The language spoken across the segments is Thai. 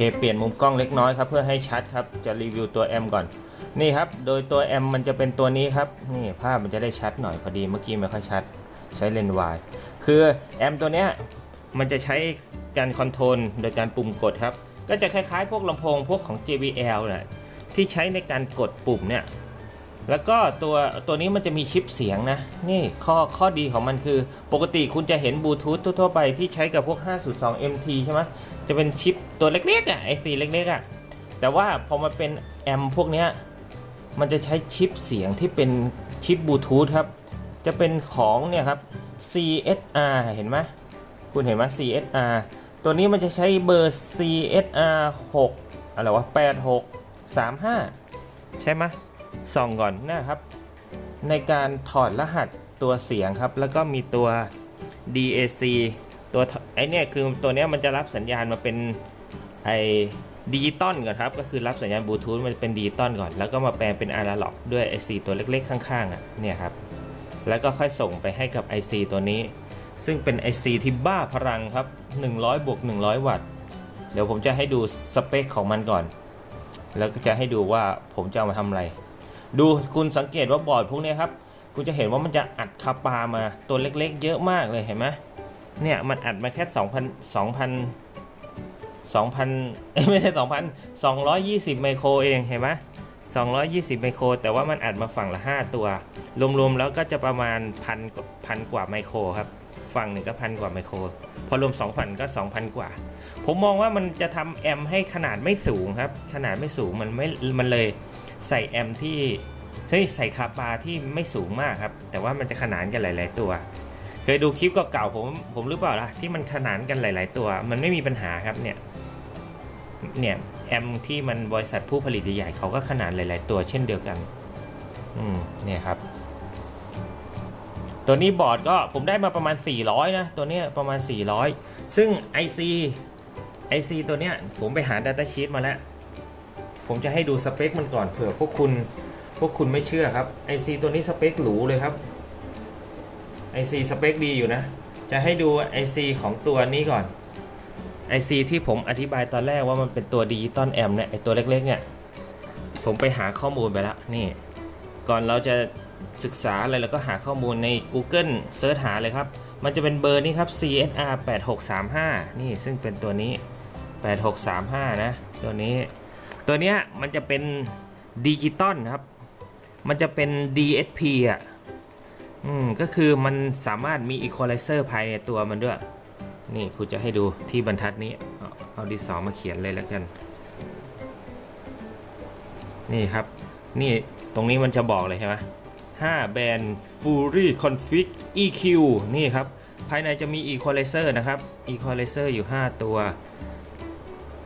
เคเปลี่ยนมุมกล้องเล็กน้อยครับเพื่อให้ชัดครับจะรีวิวตัวแอมก่อนนี่ครับโดยตัวแอมมันจะเป็นตัวนี้ครับนี่ภาพมันจะได้ชัดหน่อยพอดีเมื่อกี้ไม่ค่อยชัดใช้เลนส์วายคือแอมตัวเนี้ยมันจะใช้การคอนโทรลโดยการปุ่มกดครับก็จะคล้ายๆ พวกลำโพงพวกของ JBL นะที่ใช้ในการกดปุ่มเนี่ย แล้วก็ตัวตัวนี้มันจะมีชิปเสียงนะ นี่ข้อข้อดีของมันคือ ปกติคุณจะเห็นบลูทูธทั่วๆไปที่ใช้กับพวก5.2 MT ใช่ไหมจะเป็นชิปตัวเล็กๆอะไอซีเล็กๆอะแต่ว่าพอมาเป็นแอมพวกเนี้ยมันจะใช้ชิปเสียงที่เป็นชิปบลูทูธครับ จะเป็นของเนี่ยครับ CSR เห็นไหมคุณเห็นไหม CSR ตัวนี้มันจะใช้เบอร์ CSR 6อะไรวะ8635 ใช่ไหม ส่องก่อนนะครับ ในการถอดรหัสตัวเสียงครับ แล้วก็มีตัว DAC ตัวไอเนี่ยคือตัวเนี้ยมันจะรับสัญญาณมาเป็นไอดิจิตอลก่อนครับ ก็คือรับสัญญาณบลูทูธมันเป็นดิจิตอลก่อน แล้วก็มาแปลงเป็นอะนาล็อกด้วยไอซีตัวเล็กๆ ข้างๆอะเนี่ยครับ แล้วก็ค่อยส่งไปให้กับ IC ตัวนี้ ซึ่งเป็น IC ที่บ้าพลังครับ 100บวก100 วัตต์ เดี๋ยวผมจะให้ดูสเปคของมันก่อน แล้วก็จะให้ดูว่าผมจะเอามาทำอะไร ดูคุณสังเกตว่าบอร์ดพวกนี้ครับคุณจะเห็นว่ามันจะอัดคาปามาตัวเล็กๆ เยอะมากเลยเห็นไหมเนี่ยมันอัดมาแค่ 2,000 2,000 2,000เอ้ไม่ใช่2,000 220 ไมโครเองเห็นไหม220 ไมโคร แต่ว่ามันอัดมาฝั่งละ 5 ตัว รวมๆ แล้วก็จะประมาณพันพันกว่าไมโครครับ ฝั่งหนึ่งก็พันกว่าไมโคร พอรวม2,000ก็ 2,000 กว่า ผมมองว่ามันจะทำแอมให้ขนาดไม่สูงครับ ขนาดไม่สูงมันไม่ มันเลย ใส่แอมที่เฮ้ยใส่คาปาที่ไม่สูงมากครับ แต่ว่ามันจะขนานกันหลาย ๆ ตัว เคยดูคลิปเก่าๆผมผมหรือเปล่าล่ะที่มันขนานกันหลาย ๆ ตัว มันไม่มีปัญหาครับเนี่ยเนี่ยแอมที่มันบริษัทผู้ผลิตใหญ่เขาก็ขนานหลาย ๆ ตัวเช่นเดียวกัน อืมเนี่ยครับ ตัวนี้บอร์ดก็ผมได้มาประมาณ 400 นะ ตัวเนี้ยประมาณ 400 ซึ่ง IC IC ตัวเนี้ยผมไปหา Data Sheet มาแล้ว ผมจะให้ดูสเปคมันก่อนเผื่อพวกคุณพวกคุณไม่เชื่อครับ IC ตัวนี้สเปคหรูเลยครับ IC สเปคดีอยู่นะ จะให้ดู IC ของตัวนี้ก่อน IC ที่ผมอธิบายตอนแรกว่ามันเป็นตัวดิจิตอลแอมเนี่ยไอตัวเล็กๆเนี่ยผมไปหาข้อมูลไปแล้วนี่ ก่อนเราจะศึกษาอะไรเราก็หาข้อมูลใน Google เซิร์ชหาเลยครับ มันจะเป็นเบอร์นี้ครับ CSR 8635นี่ซึ่งเป็นตัวนี้ 8635 นะ ตัวนี้ ตัวเนี้ยมันจะเป็นดิจิตอลครับ มันจะเป็น DSP อะ อืม ก็คือมันสามารถมี Equalizer ภายในตัวมันด้วย นี่คุณจะให้ดูที่บรรทัดนี้ เอาดินสอมาเขียนเลยแล้วกัน นี่ครับ นี่ตรงนี้มันจะบอกเลยใช่ไหม5 band Fury Config EQ นี่ครับ ภายในจะมี Equalizer นะครับ Equalizer อยู่ 5 ตัว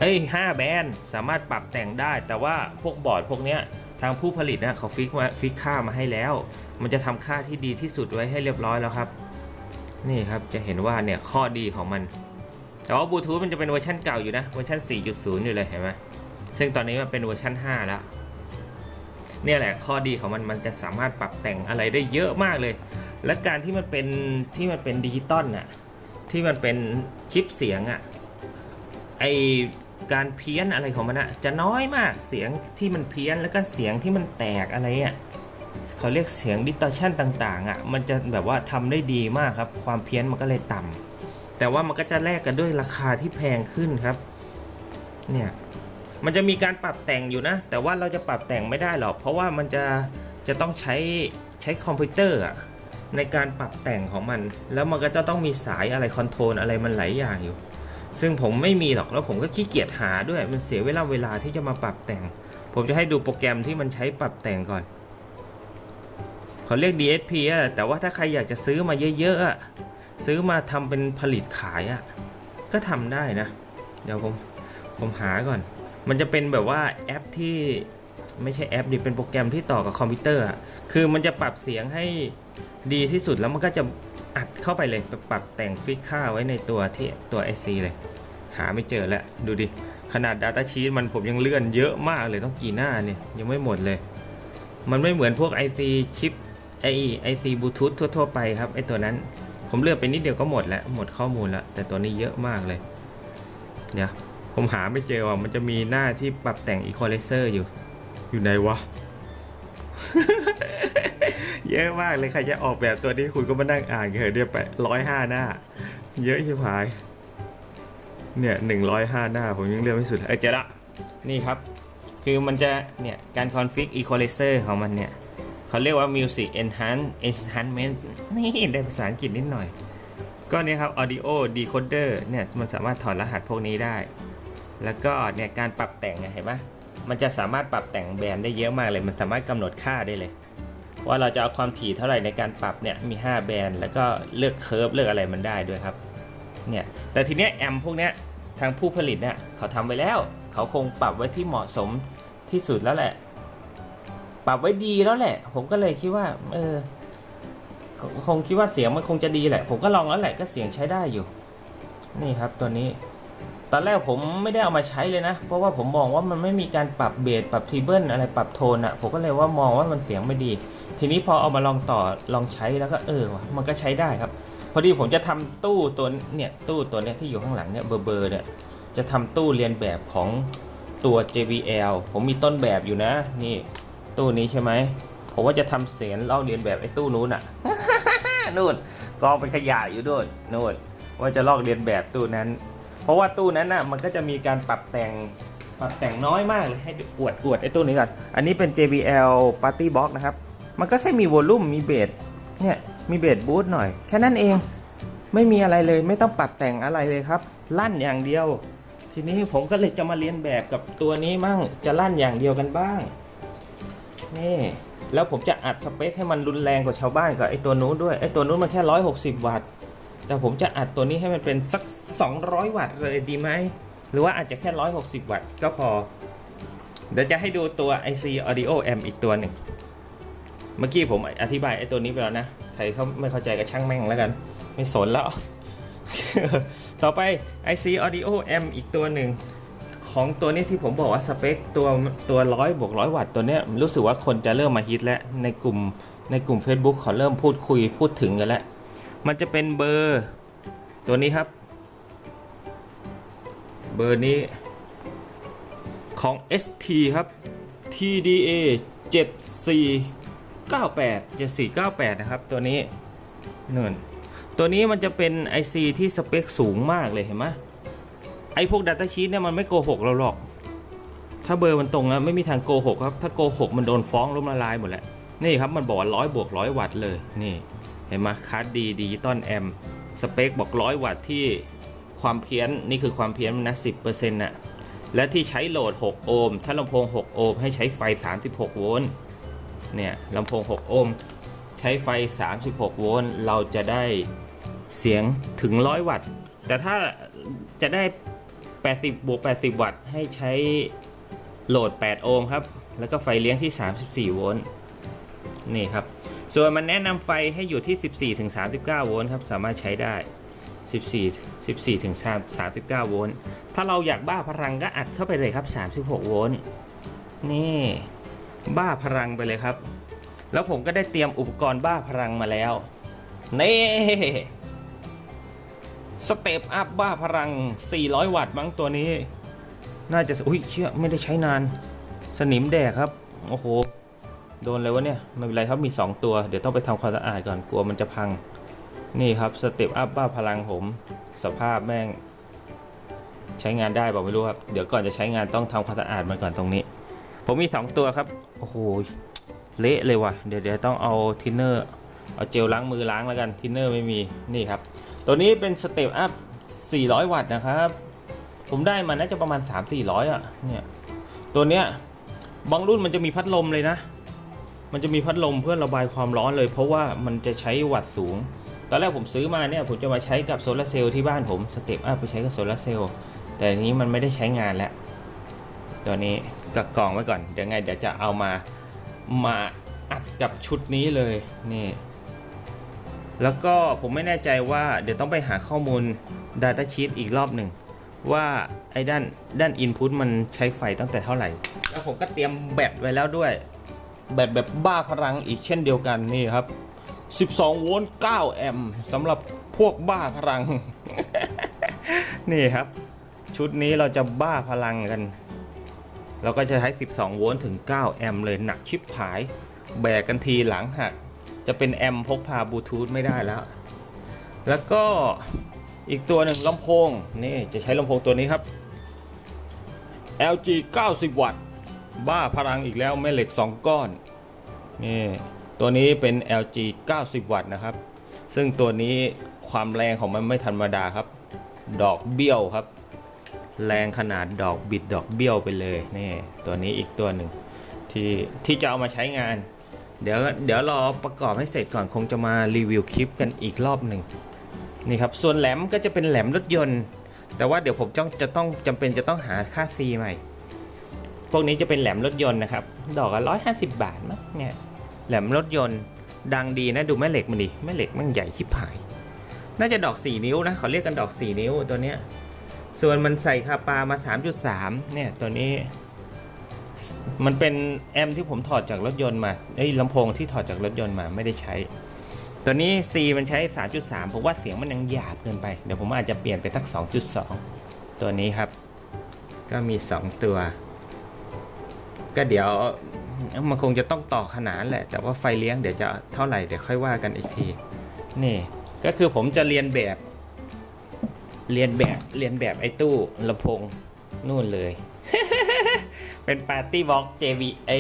เอ้ย5แบนด์สามารถปรับแต่งได้ แต่ว่าพวกบอร์ดพวกเนี้ยทางผู้ผลิตนะเขาฟิกมาฟิกค่ามาให้แล้ว มันจะทำค่าที่ดีที่สุดไว้ให้เรียบร้อยแล้วครับ นี่ครับจะเห็นว่าเนี่ยข้อดีของมัน แต่ว่าบลูทูธมันจะเป็นเวอร์ชันเก่าอยู่นะเวอร์ชัน4.0 อยู่เลยเห็นไหมซึ่งตอนนี้มันเป็นเวอร์ชัน5 แล้วเนี่ยแหละข้อดีของมันมันจะสามารถปรับแต่งอะไรได้เยอะมากเลย และการที่มันเป็นที่มันเป็นดิจิตอลน่ะที่มันเป็นชิปเสียงอะไอ การเพี้ยนอะไรของมันอะจะน้อยมากเสียงที่มันเพี้ยนแล้วก็เสียงที่มันแตกอะไรอะเขาเรียกเสียงดิสตอชันต่างๆอะมันจะแบบว่าทำได้ดีมากครับ ความเพี้ยนมันก็เลยต่ำแต่ว่ามันก็จะแลกกันด้วยราคาที่แพงขึ้นครับ เนี่ยมันจะมีการปรับแต่งอยู่นะ แต่ว่าเราจะปรับแต่งไม่ได้หรอก เพราะว่ามันจะจะต้องใช้ใช้คอมพิวเตอร์อะในการปรับแต่งของมัน แล้วมันก็จะต้องมีสายอะไรคอนโทรลอะไรมันหลายอย่างอยู่ ซึ่งผมไม่มีหรอกแล้วผมก็ขี้เกียจหาด้วยมันเสียเวลาเวลาที่จะมาปรับแต่ง ผมจะให้ดูโปรแกรมที่มันใช้ปรับแต่งก่อนเขาเรียก DSP อะแต่ว่าถ้าใครอยากจะซื้อมาเยอะๆซื้อมาทำเป็นผลิตขายอะก็ทำได้นะ เดี๋ยวผมผมหาก่อน มันจะเป็นแบบว่าแอปที่ ไม่ใช่แอปดิเป็นโปรแกรมที่ต่อกับคอมพิวเตอร์อะคือมันจะปรับเสียงให้ดีที่สุดแล้วมันก็จะอัดเข้าไปเลยปรับแต่งฟิกค่าไว้ในตัวที่ตัว IC เลย หาไม่เจอแล้วดูดิ ขนาด Data Sheet มันผมยังเลื่อนเยอะมากเลยต้องกี่หน้าเนี่ย ยังไม่หมดเลย มันไม่เหมือนพวก IC ชิปไอ IC บลูทูธทั่ว ๆ ไปครับไอตัวนั้น ผมเลือกไปนิดเดียวก็หมดแล้วหมดข้อมูลแล้วแต่ตัวนี้เยอะมากเลย เดี๋ยวผมหาไม่เจอว่ะมันจะมีหน้าที่ปรับแต่ง equalizer อยู่ อยู่ไหนวะ เยอะมากเลยใครจะออกแบบตัวนี้คุณก็มานั่งอ่านเถอะเดี๋ยวไปร้อยห้าหน้า เยอะชิบหาย เนี่ยหนึ่งร้อยห้าหน้า ผมยังเลือกไม่สุด เออเจอละนี่ครับ คือมันจะ เนี่ย การ config equalizer ของมันเนี่ย เขาเรียกว่า music enhance enhancement นี่ได้ภาษาอังกฤษนิดหน่อย ก็เนี่ยครับ audio decoder เนี่ย มันสามารถถอดรหัสพวกนี้ได้ แล้วก็เนี่ยการปรับแต่งไงเห็นไหม มันจะสามารถปรับแต่งแบรนด์ได้เยอะมากเลย มันสามารถกำหนดค่าได้เลย ว่าเราจะเอาความถี่เท่าไหร่ในการปรับเนี่ยมี 5 แบรนด์แล้วก็เลือกเคิร์ฟเลือกอะไรมันได้ด้วยครับเนี่ยแต่ทีเนี้ยแอมพวกเนี้ยทางผู้ผลิตเนี่ยเขาทำไว้แล้ว เขาคงปรับไว้ที่เหมาะสมที่สุดแล้วแหละ ปรับไว้ดีแล้วแหละ ผมก็เลยคิดว่าเออคคงคิดว่าเสียงมันคงจะดีแหละ ผมก็ลองแล้วแหละก็เสียงใช้ได้อยู่ นี่ครับตัวนี้ ตอนแรกผมไม่ได้เอามาใช้เลยนะ เพราะว่าผมมองว่ามันไม่มีการปรับเบสปรับทรีเบิลอะไรปรับโทนอะ่ะ ผมก็เลยว่ามองว่ามันเสียงไม่ดี ทีนี้พอเอามาลองต่อลองใช้แล้วก็เออวะมันก็ใช้ได้ครับ พอดีผมจะทำตู้ตัวเนี่ยตู้ตัวเนี้ยที่อยู่ข้างหลังเนี่ยเบอร์เบอร์เนี่ยจะทำตู้เรียนแบบของตัว JBL ผมมีต้นแบบอยู่นะ นี่ตู้นี้ใช่ไหมผมว่าจะทำเสียงลอกเรียนแบบไอ้ตู้นู้นอะนู่นกองเป็นขยะอยู่ด้วยนู่นว่าจะลอกเรียนแบบตู้นั้น เพราะว่าตู้นั้นน่ะมันก็จะมีการปรับแต่งปรับแต่งน้อยมากเลยให้อวดอวดไอ้ตู้นี้ก่อน อันนี้เป็น JBL Party Box นะครับ มันก็แค่มีวอลลุ่มมีเบสเนี่ยมีเบสบูทหน่อย แค่นั้นเองไม่มีอะไรเลยไม่ต้องปรับแต่งอะไรเลยครับ ลั่นอย่างเดียว ทีนี้ผมก็เลยจะมาเรียนแบบกับตัวนี้มั่งจะลั่นอย่างเดียวกันบ้างนี่แล้วผมจะอัดสเปคให้มันรุนแรงกว่าชาวบ้านกับไอ้ตัวนู้นด้วยไอ้ตัวนู้นมันแค่ 160 วัตต์ แต่ผมจะอัดตัวนี้ให้มันเป็นสัก 200 วัตต์เลยดีไหม หรือว่าอาจจะแค่ 160 วัตต์ก็พอ เดี๋ยวจะให้ดูตัว IC Audio M อีกตัวหนึ่ง เมื่อกี้ผมอธิบายไอ้ตัวนี้ไปแล้วนะ ใครเขาไม่เข้าใจก็ช่างแม่งแล้วกัน ไม่สนแล้ว ต่อไป IC Audio M อีกตัวหนึ่ง ของตัวนี้ที่ผมบอกว่าสเปคตัวตัวร้อยบวกร้อยวัตต์ตัวเนี้ยรู้สึกว่าคนจะเริ่มมาฮิตแล้วในกลุ่มในกลุ่ม Facebook เขาเริ่มพูดคุยพูดถึงกันแล้ว มันจะเป็นเบอร์ ตัวนี้ครับ เบอร์นี้ของ ST ครับ TDA 7498 7498 นะครับ ตัวนี้นู่นตัวนี้มันจะเป็น IC ที่สเปคสูงมากเลยเห็นไหมไอพวก Data Sheet เนี่ยมันไม่โกหกเราหรอก ถ้าเบอร์มันตรงนะไม่มีทางโกหกครับ ถ้าโกหกมันโดนฟ้องล้มละลายหมดแหละ นี่ครับมันบอกว่าร้อยบวกร้อยวัตต์เลย นี่ ห็นไหมคัสดีดิจิตอลแอมสเปคบอกร้อยวัตต์ที่ความเพี้ยนนี่คือความเพี้ยนมันนะสิบเปอร์เซ็นต์น่ะและที่ใช้โหลด 6 โอห์มถ้าลำโพง 6 โอห์มให้ใช้ไฟ 36 โวลต์เนี่ยลำโพง 6 โอห์มใช้ไฟ 36 โวลต์เราจะได้เสียงถึง 100 วัตต์ แต่ถ้าจะได้ 80บวก80 วัตต์ ให้ใช้โหลด 8 โอห์มครับ แล้วก็ไฟเลี้ยงที่ 34 โวลต์นี่ครับ ส่วนมันแนะนำไฟให้อยู่ที่ 14-39 โวลต์ครับ สามารถใช้ได้ 14 14ถึง39 โวลต์ ถ้าเราอยากบ้าพลังก็อัดเข้าไปเลยครับ 36 โวลต์ นี่ บ้าพลังไปเลยครับ แล้วผมก็ได้เตรียมอุปกรณ์บ้าพลังมาแล้ว นี่สเตปอัพบ้าพลัง 400 วัตต์มั้งตัวนี้ น่าจะ อุ้ยเชื่อไม่ได้ใช้นาน สนิมแดกครับ โอ้โห โดนเลยวะเนี่ยไม่เป็นไรครับมี 2 ตัว เดี๋ยวต้องไปทำความสะอาดก่อนกลัวมันจะพัง นี่ครับสเต็ปอัพบ้าพลังผม สภาพแม่ง ใช้งานได้บอกไม่รู้ครับ เดี๋ยวก่อนจะใช้งานต้องทำความสะอาดมันก่อนตรงนี้ ผมมี 2 ตัวครับ โอ้โหเละเลยว่ะ เดี๋ยวเดี๋ยวต้องเอาทินเนอร์เอาเจลล้างมือล้างแล้วกันทินเนอร์ไม่มีนี่ครับ ตัวนี้เป็นสเต็ปอัพ 400 วัตต์นะครับ ผมได้มาน่าจะประมาณ 3-400 อะเนี่ยตัวเนี้ยบางรุ่นมันจะมีพัดลมเลยนะ มันจะมีพัดลมเพื่อระบายความร้อนเลย เพราะว่ามันจะใช้วัตต์สูง ตอนแรกผมซื้อมาเนี่ยผมจะมาใช้กับโซลาร์เซลล์ที่บ้านผมสเต็ปอัพไปใช้กับโซลาร์เซลล์แต่อันนี้มันไม่ได้ใช้งานแล้วตัวนี้กักกล่องไว้ก่อนเดี๋ยวไงเดี๋ยวจะเอามามาอัดกับชุดนี้เลยนี่แล้วก็ผมไม่แน่ใจว่าเดี๋ยวต้องไปหาข้อมูล Data Sheet อีกรอบหนึ่ง ว่าไอ้ด้านด้าน Input มันใช้ไฟตั้งแต่เท่าไหร่ แล้วผมก็เตรียมแบตไว้แล้วด้วย แบตแบบบ้าพลังอีกเช่นเดียวกันนี่ครับ 12 โวลต์ 9 แอมป์สำหรับพวกบ้าพลัง นี่ครับ ชุดนี้เราจะบ้าพลังกัน เราก็จะใช้ 12 โวลต์ถึง 9 แอมป์เลยหนักชิบหาย แบกกันทีหลังหัก จะเป็นแอมป์พกพาบลูทูธไม่ได้แล้ว แล้วก็อีกตัวหนึ่งลำโพง นี่จะใช้ลำโพงตัวนี้ครับ LG 90 วัตต์ บ้าพลังอีกแล้วแม่เหล็ก 2 ก้อนนี่ตัวนี้เป็น LG 90 วัตต์นะครับ ซึ่งตัวนี้ความแรงของมันไม่ธรรมดาครับ ดอกเบี้ยวครับ แรงขนาดดอกบิดดอกเบี้ยวไปเลยนี่ตัวนี้อีกตัวหนึ่งที่ที่จะเอามาใช้งาน เดี๋ยวเดี๋ยวรอประกอบให้เสร็จก่อนคงจะมารีวิวคลิปกันอีกรอบหนึ่งนี่ครับส่วนแหลมก็จะเป็นแหลมรถยนต์ แต่ว่าเดี๋ยวผมจ้องจะต้องจำเป็นจะต้องหาค่าซีใหม่ พวกนี้จะเป็นแหลมรถยนต์นะครับ ดอกละร้อยห้าสิบบาทมั้งเนี่ยแหลมรถยนต์ดังดีนะดูแม่เหล็กมันดิแม่เหล็กมันใหญ่ชิบหาย น่าจะดอก 4 นิ้วนะเขาเรียกกันดอก 4 นิ้วตัวเนี้ยส่วนมันใส่คาปามา 3.3 เนี่ยตัวนี้ มันเป็นแอมป์ที่ผมถอดจากรถยนต์มาไอ้ลำโพงที่ถอดจากรถยนต์มาไม่ได้ใช้ ตัวนี้ C มันใช้ 3.3ผมว่าเสียงมันยังหยาบเกินไป เดี๋ยวผมอาจจะเปลี่ยนไปสัก 2.2 ตัวนี้ครับ ก็มี 2 ตัว ก็เดี๋ยวมันคงจะต้องต่อขนานแหละ แต่ว่าไฟเลี้ยงเดี๋ยวจะเท่าไหร่เดี๋ยวค่อยว่ากันอีกที นี่ก็คือผมจะเรียนแบบ เรียนแบบเรียนแบบไอ้ตู้ลำโพงนู่นเลย เป็นปาร์ตี้บ็อก JB เอ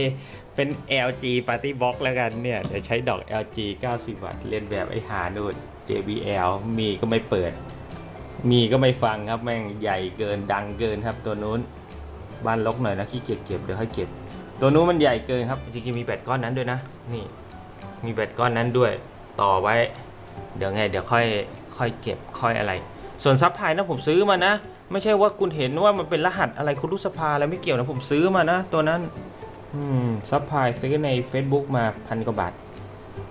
เป็น LG ปาร์ตี้บ็อกแล้วกันเนี่ยเดี๋ยวใช้ดอก LG 90 วัตต์เรียนแบบไอ้หานู่น JBL มีก็ไม่เปิด มีก็ไม่ฟังครับแม่งใหญ่เกินดังเกินครับตัวนู้นบ้านลกหน่อยนะขี้เกียจเก็บเดี๋ยวให้เก็บ ตัวนู้นมันใหญ่เกินครับจริงๆมีแบตก้อนนั้นด้วยนะ นี่มีแบตก้อนนั้นด้วย ต่อไว้ เดี๋ยวไง เดี๋ยวค่อยค่อยเก็บค่อยอะไร ส่วนซับพลายนะผมซื้อมานะ ไม่ใช่ว่าคุณเห็นว่ามันเป็นรหัสอะไรคุณรู้สภาอะไรไม่เกี่ยวนะผมซื้อมานะ ตัวนั้น อืมซับพลายซื้อใน Facebook มาพันกว่าบาท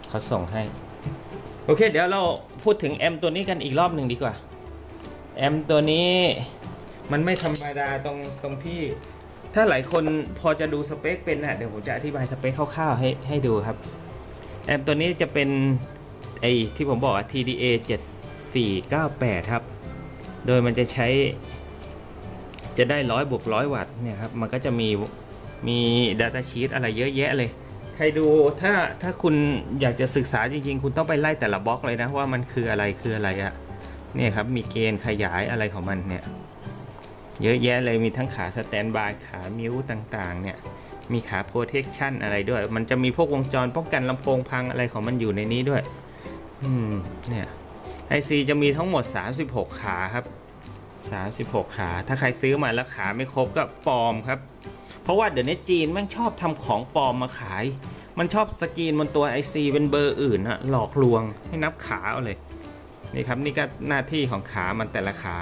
เขาส่งให้ โอเค เดี๋ยวเราพูดถึงแอมตัวนี้กันอีกรอบหนึ่งดีกว่าแอมตัวนี้มันไม่ธรรมดาตรงตรงที่ ถ้าหลายคนพอจะดูสเปคเป็นนะเดี๋ยวผมจะอธิบายสเปคคร่าวๆให้ให้ดูครับแอมตัวนี้จะเป็นไอที่ผมบอก TDA 7498 ครับ โดยมันจะใช้ จะได้ร้อยบวกร้อยวัตต์เนี่ยครับ มันก็จะมีมี Data Sheet อะไรเยอะแยะเลย ใครดูถ้าถ้าคุณอยากจะศึกษาจริง ๆ คุณต้องไปไล่แต่ละบล็อกเลยนะ ว่ามันคืออะไรคืออะไรอะเนี่ยครับ มีเกณฑ์ขยายอะไรของมันเนี่ย เยอะแยะเลยมีทั้งขาสแตนบายขามิวต่างๆ เนี่ย มีขา protection อะไรด้วย มันจะมีพวกวงจรป้องกันลำโพงพังอะไรของมันอยู่ในนี้ด้วย อืม เนี่ย IC จะมีทั้งหมด 36 ขาครับ 36 ขา ถ้าใครซื้อมาแล้วขาไม่ครบก็ปลอมครับ เพราะว่าเดี๋ยวนี้จีนแม่งชอบทำของปลอมมาขาย มันชอบสกรีนบนตัว IC เป็นเบอร์อื่นอะหลอกลวงให้นับขาเอาเลย นี่ครับนี่ก็หน้าที่ของขามันแต่ละขา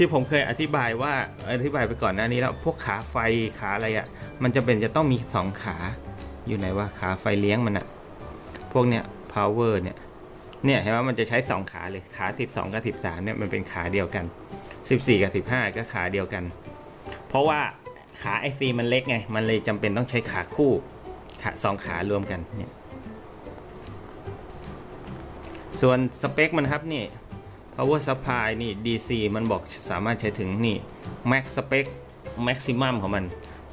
ที่ผมเคยอธิบายว่าอธิบายไปก่อนหน้านี้แล้วพวกขาไฟขาอะไรอะ่ะมันจะเป็นจะต้องมีสองขาอยู่ไหนว่าขาไฟเลี้ยงมันอะ่ะพวกเนี้ย power เนี่ยเนี่ยเห็นว่ามันจะใช้สองขาเลยขา 12 กับ 13เนี่ยมันเป็นขาเดียวกัน 14 กับ 15 ก็ขาเดียวกัน เพราะว่าขา IC มันเล็กไง มันเลยจำเป็นต้องใช้ขาคู่ขาสองขารวมกันเนี่ยส่วนสเปคมันครับนี่ power supply นี่ DC มันบอกสามารถใช้ถึงนี่ max spec maximum ของมัน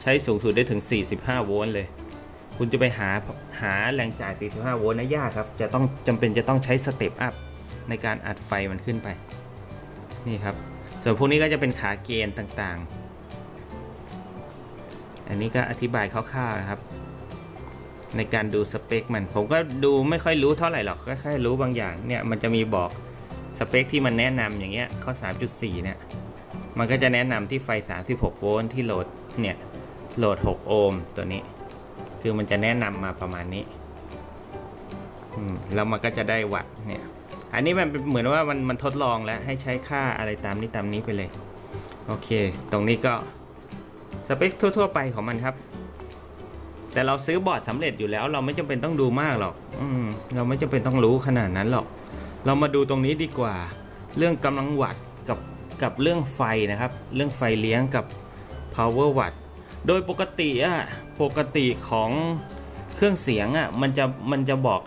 ใช้สูงสุดได้ถึง 45 โวลต์เลย คุณจะไปหาหาแรงจ่าย 45 โวลต์นะยากครับ จะต้องจำเป็นจะต้องใช้สเต็ปอัพในการอัดไฟมันขึ้นไป นี่ครับ ส่วนพวกนี้ก็จะเป็นขาเกณฑ์ต่างๆ อันนี้ก็อธิบายคร่าวๆนะครับ ในการดูสเปคมัน ผมก็ดูไม่ค่อยรู้เท่าไหร่หรอกก็แค่รู้บางอย่างเนี่ยมันจะมีบอก สเปคที่มันแนะนำอย่างเงี้ยข้อ 3.4 เนี่ย มันก็จะแนะนำที่ไฟ 36 โวลต์ที่โหลดเนี่ย โหลด 6 โอห์มตัวนี้ คือมันจะแนะนำมาประมาณนี้แล้วมันก็จะได้วัตต์เนี่ย อันนี้มันเป็นเหมือนว่ามันมันทดลองแล้วให้ใช้ค่าอะไรตามนี้ตามนี้ไปเลย โอเค ตรงนี้ก็สเปคทั่ว ๆ ไปของมันครับ แต่เราซื้อบอร์ดสำเร็จอยู่แล้ว เราไม่จำเป็นต้องดูมากหรอก อืมเราไม่จำเป็นต้องรู้ขนาดนั้นหรอก เรามาดูตรงนี้ดีกว่า เรื่องกำลังวัตต์กับกับเรื่องไฟนะครับ เรื่องไฟเลี้ยงกับ power watt โดยปกติอะปกติของเครื่องเสียงอะมันจะมันจะบอก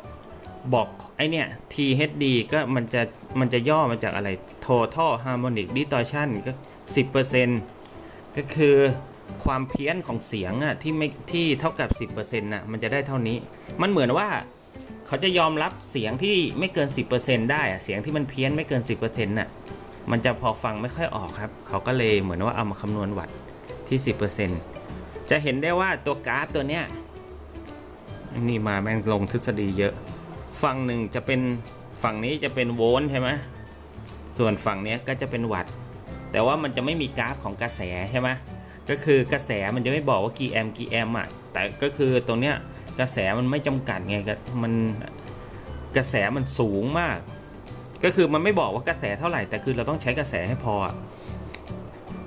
บอกไอเนี่ย THD ก็มันจะมันจะย่อมาจากอะไร Total Harmonic Distortion ก็ 10%ก็คือความเพี้ยนของเสียงอะที่ไม่ที่เท่ากับ 10%น่ะมันจะได้เท่านี้ มันเหมือนว่า เขาจะยอมรับเสียงที่ไม่เกิน 10%ได้อะเสียงที่มันเพี้ยนไม่เกิน 10%น่ะมันจะพอฟังไม่ค่อยออกครับ เขาก็เลยเหมือนว่าเอามาคำนวณวัตที่ 10%จะเห็นได้ว่าตัวกราฟตัวเนี้ยนี่มาแม่งลงทฤษฎีเยอะ ฝั่งหนึ่งจะเป็นฝั่งนี้จะเป็นโวลต์ใช่ไหมส่วนฝั่งเนี้ยก็จะเป็นวัตต์แต่ว่ามันจะไม่มีกราฟของกระแสใช่ไหมก็คือกระแสมันจะไม่บอกว่ากี่แอมป์กี่แอมป์อะแต่ก็คือตรงเนี้ย กระแสมันไม่จำกัดไงก็มันกระแสมันสูงมาก ก็คือมันไม่บอกว่ากระแสเท่าไหร่แต่คือเราต้องใช้กระแสให้พอ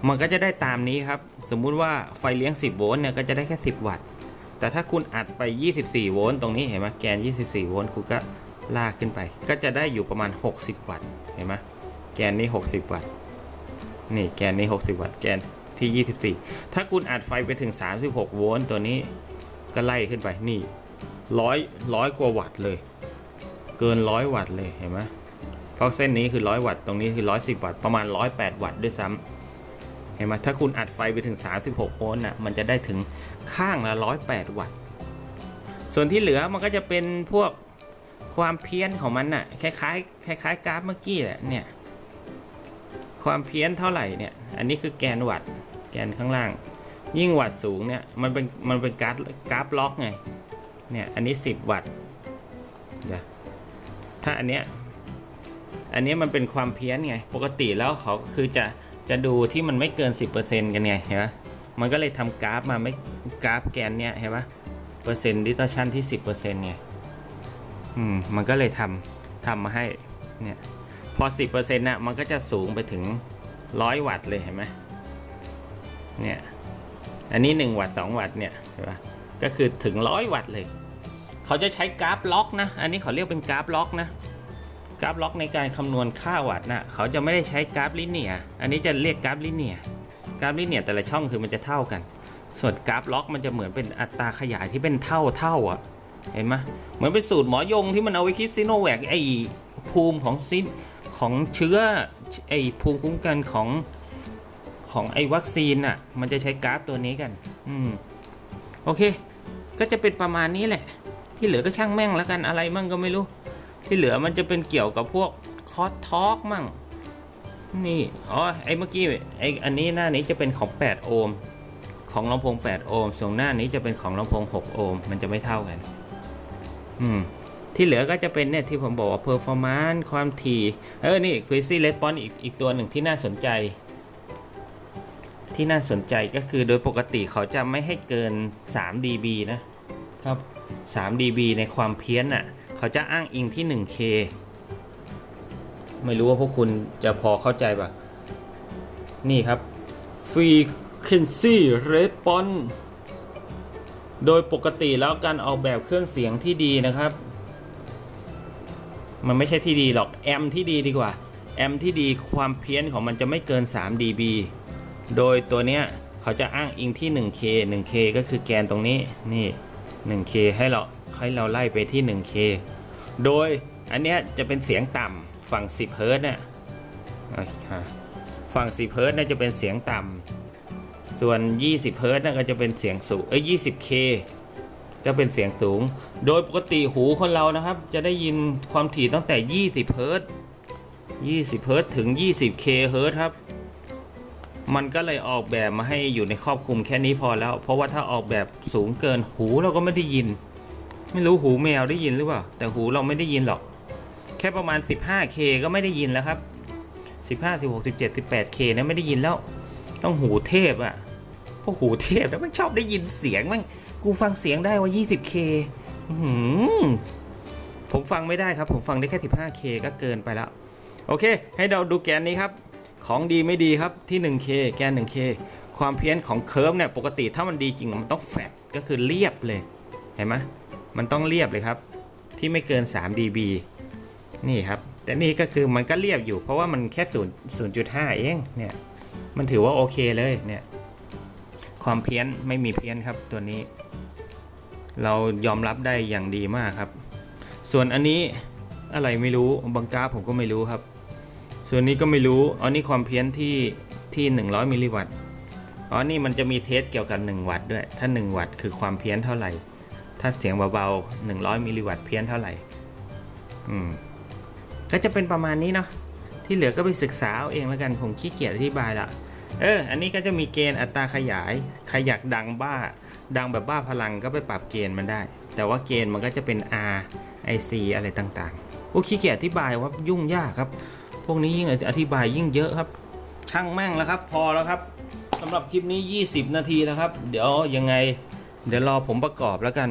มันก็จะได้ตามนี้ครับ สมมุติว่าไฟเลี้ยง 10 โวลต์เนี่ยก็จะได้แค่ 10 วัตต์ แต่ถ้าคุณอัดไป 24 โวลต์ตรงนี้เห็นไหมแกน 24 โวลต์คุณก็ลากขึ้นไป ก็จะได้อยู่ประมาณ 60 วัตต์เห็นไหมแกนนี้ 60 วัตต์นี่แกนนี้ 60 วัตต์แกนที่ 24 ถ้าคุณอัดไฟไปถึง 36 โวลต์ตัวนี้ ก็ไล่ขึ้นไปนี่ร้อยร้อยกว่าวัตต์เลย เกินร้อยวัตต์เลยเห็นไหมเพราะเส้นนี้คือ100วัตต์ตรงนี้คือ110วัตต์ประมาณ108วัตต์ด้วยซ้ำเห็นไหมถ้าคุณอัดไฟไปถึง 36 โวลต์น่ะมันจะได้ถึงข้างละ108วัตต์ส่วนที่เหลือมันก็จะเป็นพวกความเพี้ยนของมันน่ะคล้ายๆคล้ายๆกราฟเมื่อกี้แหละเนี่ยความเพี้ยนเท่าไหร่เนี่ย อันนี้คือแกนวัตต์แกนข้างล่าง ยิ่งวัตต์สูงเนี่ยมันเป็นมันเป็นกราฟกราฟล็อกไงเนี่ยอันนี้ 10 วัตต์เดี๋ยวถ้าอันเนี้ยอันนี้มันเป็นความเพี้ยนไง ปกติแล้วเขาคือจะจะดูที่มันไม่เกิน 10%กันไงเห็นไหมมันก็เลยทำกราฟมาไม่กราฟแกนเนี้ยเห็นปะเปอร์เซ็นต์ดิสตอชันที่ 10%ไงอืมมันก็เลยทำทำมาให้เนี่ยพอ 10%น่ะมันก็จะสูงไปถึง 100 วัตต์เลยเห็นไหมเนี่ย อันนี้ 1 วัตต์2วัตต์เนี่ยเห็นปะก็คือถึง 100 วัตต์เลย เขาจะใช้กราฟล็อกนะ อันนี้เขาเรียกเป็นกราฟล็อกนะ กราฟล็อกในการคำนวณค่าวัตต์นะเขาจะไม่ได้ใช้กราฟลิเนีย อันนี้จะเรียกกราฟลิเนีย กราฟลิเนียแต่ละช่องคือมันจะเท่ากัน ส่วนกราฟล็อกมันจะเหมือนเป็นอัตราขยายที่เป็นเท่าเท่าอะ เห็นไหมเหมือนเป็นสูตรหมอยงที่มันเอาไว้คิดซีโนแวคไอภูมิของซินของเชื้อไอภูมิคุ้มกันของ ของไอวัคซีนอะ มันจะใช้กราฟตัวนี้กัน อืม โอเค ก็จะเป็นประมาณนี้แหละ ที่เหลือก็ช่างแม่งแล้วกันอะไรมั่งก็ไม่รู้ ที่เหลือมันจะเป็นเกี่ยวกับพวกคอร์สทอล์กมั่ง นี่ อ๋อ ไอ้เมื่อกี้ ไอ้อันนี้หน้านี้จะเป็นของ 8 โอห์ม ของลำโพง 8 โอห์ม ส่วนหน้านี้จะเป็นของลำโพง 6 โอห์ม มันจะไม่เท่ากัน อืมที่เหลือก็จะเป็นเนี่ยที่ผมบอกว่า performance ความถี่ เออ นี่ crazy response อีกอีกตัวหนึ่งที่น่าสนใจ ที่น่าสนใจก็คือโดยปกติเขาจะไม่ให้เกิน 3 dB นะครับ 3 dB ในความเพี้ยนน่ะ เขาจะอ้างอิงที่ 1K ไม่รู้ว่าพวกคุณจะพอเข้าใจปะนี่ครับ frequency response โดยปกติแล้วการออกแบบเครื่องเสียงที่ดีนะครับ มันไม่ใช่ที่ดีหรอกแอมที่ดีดีกว่าแอมที่ดีความเพี้ยนของมันจะไม่เกิน 3 dB โดยตัวเนี้ยเขาจะอ้างอิงที่ 1K 1K ก็คือแกนตรงนี้นี่ 1K ให้เราให้เราไล่ไปที่ 1K โดยอันเนี้ยจะเป็นเสียงต่ำฝั่ง 10 เฮิร์ตเนี่ยอะฝั่ง 10 เฮิร์ตเนี่ยจะเป็นเสียงต่ำส่วน 20 เฮิร์ตน่ะก็จะเป็นเสียงสูงเอ้ย 20K ก็เป็นเสียงสูง โดยปกติหูคนเรานะครับ จะได้ยินความถี่ตั้งแต่ 20 เฮิร์ต20 เฮิร์ตถึง 20K เฮิร์ตครับ มันก็เลยออกแบบมาให้อยู่ในครอบคลุมแค่นี้พอแล้ว เพราะว่าถ้าออกแบบสูงเกินหูเราก็ไม่ได้ยิน ไม่รู้หูแมวได้ยินหรือเปล่า แต่หูเราไม่ได้ยินหรอก แค่ประมาณ 15K ก็ไม่ได้ยินแล้วครับ 15 16 17 18K นะไม่ได้ยินแล้ว ต้องหูเทพอะ่ะเพราะหูเทพแล้วมันชอบได้ยินเสียงมันกูฟังเสียงได้ว่า 20K หือผมฟังไม่ได้ครับ ผมฟังได้แค่ 15K ก็เกินไปแล้ว โอเค ให้เราดูแกนนี้ครับ ของดีไม่ดีครับที่ 1K แกน 1K ความเพี้ยนของเคิร์ฟเนี่ยปกติถ้ามันดีจริงมันต้องแฟตก็คือเรียบเลย เห็นไหมมันต้องเรียบเลยครับ ที่ไม่เกิน 3 dB นี่ครับ แต่นี่ก็คือมันก็เรียบอยู่ เพราะว่ามันแค่0 0.5 เองเนี่ยมันถือว่าโอเคเลยเนี่ยความเพี้ยนไม่มีเพี้ยนครับตัวนี้ เรายอมรับได้อย่างดีมากครับ ส่วนอันนี้อะไรไม่รู้บางกาผมก็ไม่รู้ครับ ส่วนนี้ก็ไม่รู้อันนี้ความเพี้ยนที่ที่ 100มิลลิวัตต์อ๋อนี่มันจะมีเทสเกี่ยวกับ 1 วัตต์ด้วย ถ้า 1 วัตต์คือความเพี้ยนเท่าไหร่ ถ้าเสียงเบาๆ100มิลลิวัตต์เพี้ยนเท่าไหร่ อืม ก็จะเป็นประมาณนี้เนาะ ที่เหลือก็ไปศึกษาเอาเองแล้วกัน ผมขี้เกียจอธิบายละ เออ อันนี้ก็จะมีเกณฑ์อัตราขยาย ใครอยากดังบ้า ดังแบบบ้าพลังก็ไปปรับเกณฑ์มันได้ แต่ว่าเกณฑ์มันก็จะเป็น R IC อะไรต่างๆ โอ้ขี้เกียจอธิบายว่ายุ่งยากครับ พวกนี้ยิ่งอธิบายยิ่งเยอะครับ ช่างแม่งแล้วครับ พอแล้วครับสำหรับคลิปนี้ 20 นาทีแล้วครับ เดี๋ยวยังไง เดี๋ยวรอผมประกอบแล้วกัน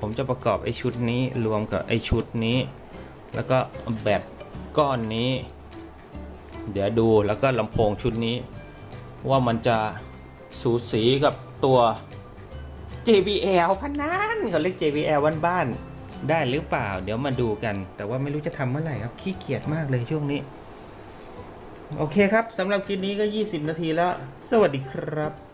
ผมจะประกอบไอชุดนี้รวมกับไอชุดนี้ แล้วก็แบบก้อนนี้ เดี๋ยวดูแล้วก็ลำโพงชุดนี้ ว่ามันจะสูสีกับตัว JBL พันนั้นเขาเรียก JBL บ้านๆ ได้หรือเปล่า เดี๋ยวมาดูกัน แต่ว่าไม่รู้จะทำเมื่อไหร่ครับขี้เกียจมากเลยช่วงนี้ โอเคครับสำหรับคลิปนี้ก็ 20 นาทีแล้ว สวัสดีครับ